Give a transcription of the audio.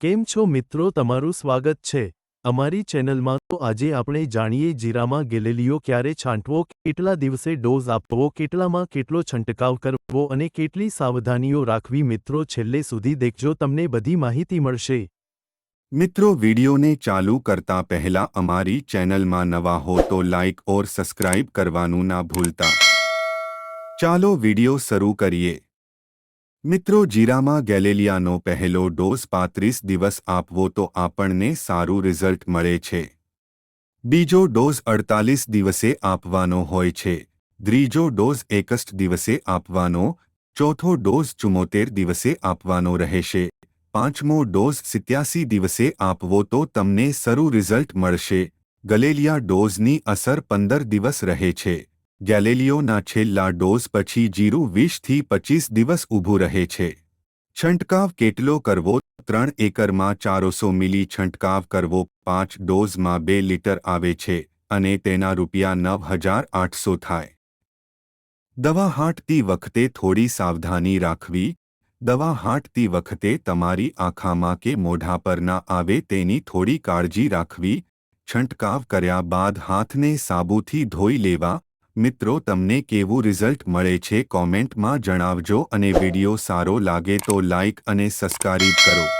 કેમ છો મિત્રો? તમારું સ્વાગત છે. અમારી ચેનલમાં તો આજે આપણે જાણીએ જીરામાં ગેલેલિયો ક્યારે છાંટવો, કેટલા દિવસે ડોઝ આપવો, કેટલામાં કેટલો છંટકાવ કરવો અને કેટલી સાવધાનીઓ રાખવી મિત્રો છેલ્લે સુધી દેખજો તમને બધી માહિતી મળશે. મિત્રો, વિડિયોને ચાલુ કરતા પહેલા અમારી ચેનલમાં નવા હો તો લાઇક ઓર સબસ્ક્રાઇબ કરવાનું ના ભૂલતા. ચાલો વિડિયો શરૂ કરીએ. મિત્રો, જીરામાં ગેલેલિયાનો પહેલો ડોઝ પાંત્રીસ દિવસ આપવો તો આપણને સારું રિઝલ્ટ મળે છે. બીજો ડોઝ અડતાલીસ દિવસે આપવાનો હોય છે. ત્રીજો ડોઝ એકસઠ દિવસે આપવાનો, ચોથો ડોઝ ચુમ્મોતેર દિવસે આપવાનો રહેશે. પાંચમો ડોઝ સિત્યાસી દિવસે આપવો તો તમને સરું રિઝલ્ટ મળશે. ગલેલિયા ડોઝની અસર પંદર દિવસ રહે છે. ગેલેલિયોના છેલ્લા ડોઝ પછી જીરું વીસથી પચીસ દિવસ ઊભું રહે છે. છંટકાવ કેટલો કરવો? ત્રણ એકરમાં ચારસો મિલી છંટકાવ કરવો. પાંચ ડોઝમાં બે લીટર આવે છે અને તેના રૂપિયા નવ હજાર આઠસો થાય. દવા હાંટતી વખતે થોડી સાવધાની રાખવી. દવા હાંટતી વખતે તમારી આંખામાં કે મોઢા પર ના આવે તેની થોડી કાળજી રાખવી. છંટકાવ કર્યા બાદ હાથને સાબુથી ધોઈ લેવા. મિત્રો, તમને કેવું રિઝલ્ટ મળે છે કોમેન્ટમાં જણાવજો અને વીડિયો સારો લાગે તો લાઇક અને સબસ્ક્રાઇબ કરો.